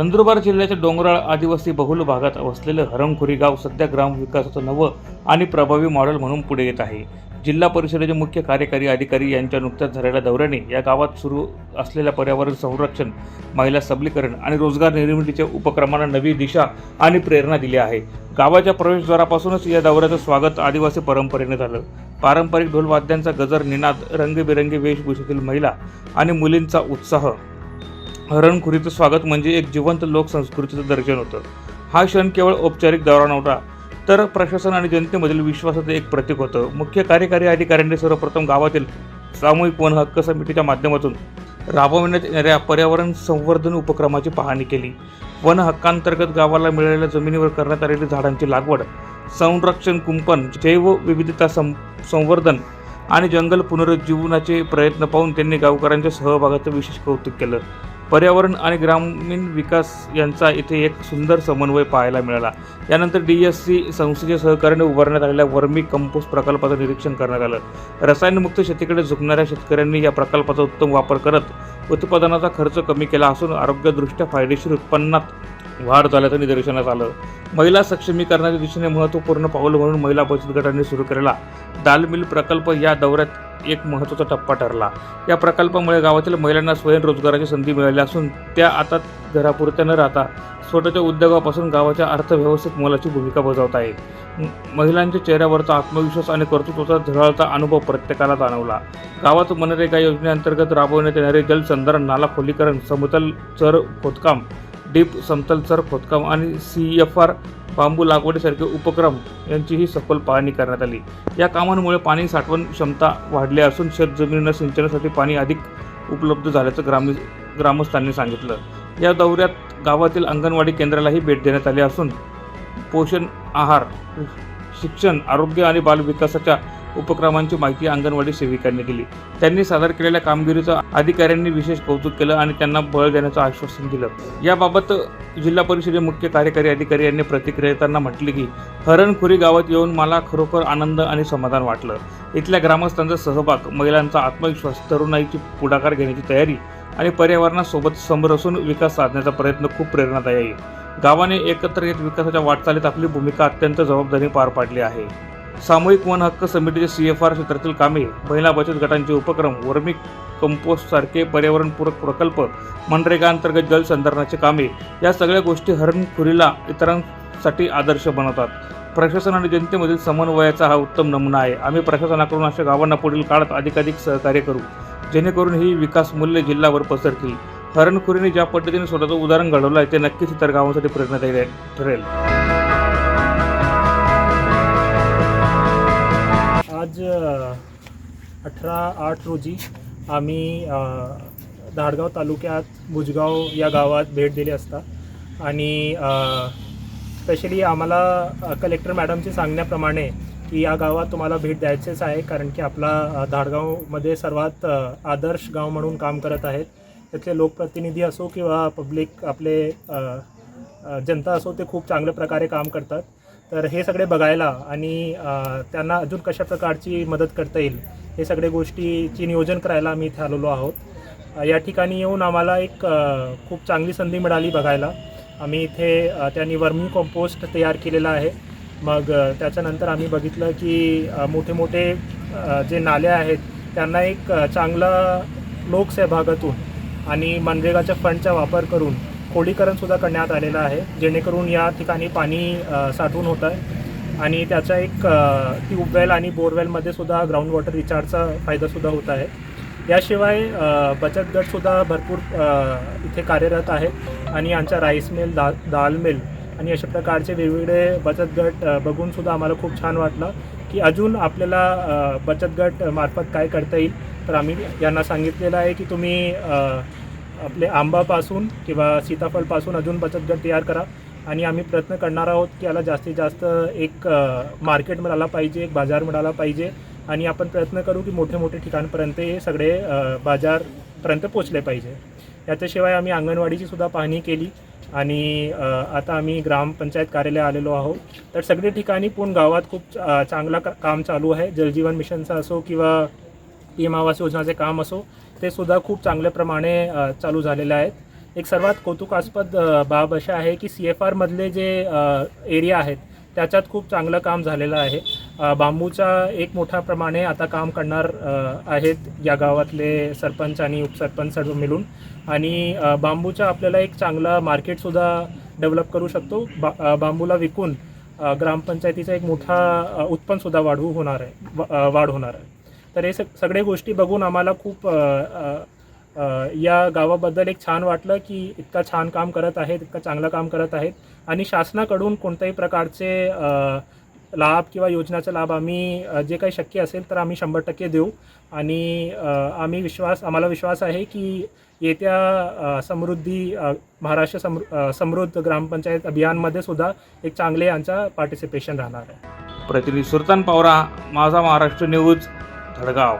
नंदुरबार जिल्ह्याच्या डोंगराळ आदिवासी बहुल भागात वसलेलं हरंखुरी गाव सध्या ग्रामविकासाचं नवं आणि प्रभावी मॉडेल म्हणून पुढे येत आहे. जिल्हा परिषदेचे मुख्य कार्यकारी अधिकारी यांच्या नुकत्याच झालेल्या दौऱ्याने या गावात सुरू असलेल्या पर्यावरण संरक्षण महिला सबलीकरण आणि रोजगार निर्मितीच्या उपक्रमांना नवी दिशा आणि प्रेरणा दिली आहे. गावाच्या प्रवेशद्वारापासूनच या दौऱ्याचं स्वागत आदिवासी परंपरेने झालं. पारंपरिक ढोलवाद्यांचा गजर निनाद रंगीबेरंगी वेशभूषेतील महिला आणि मुलींचा उत्साह हरणखुरीचं स्वागत म्हणजे एक जिवंत लोकसंस्कृतीचं दर्शन होतं. हा क्षण केवळ औपचारिक दौरा नव्हता तर प्रशासन आणि जनतेमधील विश्वासाचं एक प्रतीक होतं. मुख्य कार्यकारी अधिकाऱ्यांनी सर्वप्रथम गावातील सामूहिक वन हक्क समितीच्या माध्यमातून राबवण्यात येणाऱ्या पर्यावरण संवर्धन उपक्रमाची पाहणी केली. वन हक्कांतर्गत गावाला मिळालेल्या जमिनीवर करण्यात आलेली झाडांची लागवड संरक्षण कुंपण जैवविविधता सं संवर्धन आणि जंगल पुनरुज्जीवनाचे प्रयत्न पाहून त्यांनी गावकऱ्यांच्या सहभागाचं विशेष कौतुक केलं. पर्यावरण आणि ग्रामीण विकास यांचा इथे एक सुंदर समन्वय पाहायला मिळाला. यानंतर डी एस सी संस्थेच्या सहकार्याने उभारण्यात आलेल्या वर्मी कंपोस्ट प्रकल्पाचं निरीक्षण करण्यात आलं. रसायनमुक्त शेतीकडे झुकणाऱ्या शेतकऱ्यांनी या प्रकल्पाचा उत्तम वापर करत उत्पादनाचा खर्च कमी केला असून आरोग्यदृष्ट्या फायदेशीर उत्पन्नात वाढ झाल्याचं निदर्शनास आलं. महिला सक्षमीकरणाच्या दिशेने महत्त्वपूर्ण पाऊल म्हणून महिला बचत गटांनी सुरू केलेला दालमिल प्रकल्प या दौऱ्यात एक महत्त्वाचा टप्पा ठरला. या प्रकल्पामुळे गावातील महिलांना स्वयंरोजगाराची संधी मिळाली असून त्या आता घरापुरत्या न राहता स्वतःच्या उद्योगापासून गावाच्या अर्थव्यवस्थेत मोलाची भूमिका बजावत आहे. महिलांच्या चेहऱ्यावरचा आत्मविश्वास आणि कर्तृत्वाचा झळाळता अनुभव प्रत्येकाला जाणवला. गावात मनरेगा योजनेअंतर्गत राबवण्यात येणारे जलसंधारण नाला खोलीकरण समतल चर खोदकाम डीप समतलचर खोदकाम आणि सी एफ आर बांबू लागवडीसारखे उपक्रम यांचीही सखोल पाहणी करण्यात आली. या कामांमुळे पाणी साठवण क्षमता वाढली असून शेतजमिनींना सिंचनासाठी पाणी अधिक उपलब्ध झाल्याचं ग्रामी ग्रामस्थांनी सांगितलं. या दौऱ्यात गावातील अंगणवाडी केंद्रालाही भेट देण्यात आली असून पोषण आहार शिक्षण आरोग्य आणि बालविकासाच्या उपक्रमांची माहिती अंगणवाडी सेविकांनी दिली. त्यांनी सादर केलेल्या कामगिरीचं अधिकाऱ्यांनी विशेष कौतुक केलं आणि त्यांना बळ देण्याचं आश्वासन दिलं. याबाबत जिल्हा परिषदेचे मुख्य कार्यकारी अधिकारी यांनी प्रतिक्रिया देताना म्हटले की हरणखुरी गावात येऊन मला खरोखर आनंद आणि समाधान वाटलं. इथल्या ग्रामस्थांचा सहभाग महिलांचा आत्मविश्वास तरुणाईची पुढाकार घेण्याची तयारी आणि पर्यावरणासोबत समरसून विकास साधण्याचा प्रयत्न खूप प्रेरणादायी आहे. गावाने एकत्र येत विकासाच्या वाटचालीत आपली भूमिका अत्यंत जबाबदारी पार पाडली आहे. सामूहिक वन हक्क समितीचे सी एफ आर क्षेत्रातील कामे महिला बचत गटांचे उपक्रम वर्मी कंपोस्ट सारखे पर्यावरणपूरक प्रकल्प मनरेगा अंतर्गत जलसंधारणाचे कामे या सगळ्या गोष्टी हरणखुरीला इतरांसाठी आदर्श बनवतात. प्रशासन आणि जनतेमधील समन्वयाचा हा उत्तम नमुना आहे. आम्ही प्रशासनाकडून अशा गावांना पुढील काळात अधिकाधिक सहकार्य करू. जेणेकरून ही विकास मूल्य जिल्ह्यावर पसरतील. हरणखुरीने ज्या पद्धतीने स्वतःचं उदाहरण घडवलं आहे ते नक्कीच इतर गावांसाठी प्रेरणादायी ठरेल. अठरा आठ रोजी आम्ही धाडगाव तालुक्यात भुजगाव या गावात भेट दिली असता. आणि स्पेशली आम्हाला कलेक्टर मॅडमचे सांगण्याप्रमाणे की या गावात तुम्हाला भेट द्यायचेच आहे कारण की आपला धाडगावमध्ये सर्वात आदर्श गाव म्हणून काम करत आहेत. त्यातले लोकप्रतिनिधी असो किंवा पब्लिक आपले जनता असो ते खूप चांगल्या प्रकारे काम करतात. तर हे सगळे बघायला आणि त्यांना अजून कशा प्रकारची मदत करता येईल हे सगळे गोष्टीची नियोजन करायला आम्ही इथे आलेलो आहोत. या ठिकाणी येऊन आम्हाला एक खूप चांगली संधी मिळाली बघायला. आम्ही इथे त्यांनी वर्मी कंपोस्ट तयार केलेला आहे. मग त्याच्यानंतर आम्ही बघितलं की मोठे मोठे जे नाले आहेत त्यांना एक चांगला लोकसहभागातून आणि मनरेगाच्या फंडचा वापर करून खोलीकरणसुद्धा करण्यात आलेलं आहे. जेणेकरून या ठिकाणी पाणी साठवून होतं आहे. आणि त्याचा एक ट्यूबवेल आणि बोरवेलमध्ये सुद्धा ग्राउंड वॉटर रिचार्जचा फायदासुद्धा होत आहे. याशिवाय बचत गटसुद्धा भरपूर इथे कार्यरत आहेत आणि आमच्या राईस मिल दा दाल मिल आणि अशा प्रकारचे वेगवेगळे बचत गट बघूनसुद्धा आम्हाला खूप छान वाटलं की अजून आपल्याला बचत गट मार्फत काय करता येईल. तर आम्ही यांना सांगितलेलं आहे की तुम्ही आपले आंबापासून किंवा सीताफळपासून अजून बचत गट तयार करा. आणि आम्ही प्रयत्न करणार आहोत की याला जास्तीत जास्त एक मार्केट मिळाला पाहिजे एक बाजार मिळाला पाहिजे. आणि आपण प्रयत्न करू की मोठे मोठे ठिकाणपर्यंत हे सगळे बाजारपर्यंत पोचले पाहिजे. याच्याशिवाय आम्ही अंगणवाडीची सुद्धा पाहणी केली. आणि आता आम्ही ग्रामपंचायत कार्यालय आलेलो आहोत. तर सगळे ठिकाणी पूर्ण गावात खूप चांगला का- काम चालू आहे. जलजीवन मिशनचं असो किंवा पी एम आवास योजनाचे काम असो ते सुद्धा खूप चांगल्या प्रमाणे चालू झालेले आहेत. एक सर्वात कौतुकास्पद बाब अशा आहे की सी एफ आरमधले जे एरिया आहेत त्याच्यात खूप चांगलं काम झालेलं आहे. बांबूचा एक मोठ्या प्रमाणे आता काम करणार आहेत या गावातले सरपंच आणि उपसरपंच सर्व मिळून. आणि बांबूचा आपल्याला एक चांगला मार्केटसुद्धा डेव्हलप करू शकतो. बा बांबूला विकून ग्रामपंचायतीचा एक मोठा उत्पन्नसुद्धा वाढवू होणार आहे व- वाढ होणार आहे. तर हे सग सगळे गोष्टी बघून आम्हाला खूप या गावाबद्दल एक छान वाटलं की इतका छान काम करत आहेत इतकं चांगलं काम करत आहेत. आणि शासनाकडून कोणत्याही प्रकारचे लाभ किंवा योजनाचा लाभ आम्ही जे काही शक्य असेल तर आम्ही शंभर टक्के देऊ. आणि आम्ही विश्वास आम्हाला विश्वास आहे की येत्या समृद्धी महाराष्ट्र समृ समृद्ध ग्रामपंचायत अभियानमध्ये सुद्धा एक चांगले यांचा पार्टिसिपेशन राहणार आहे. प्रतिनिधी सुलतान पावरा माझा महाराष्ट्र न्यूज धडगाव.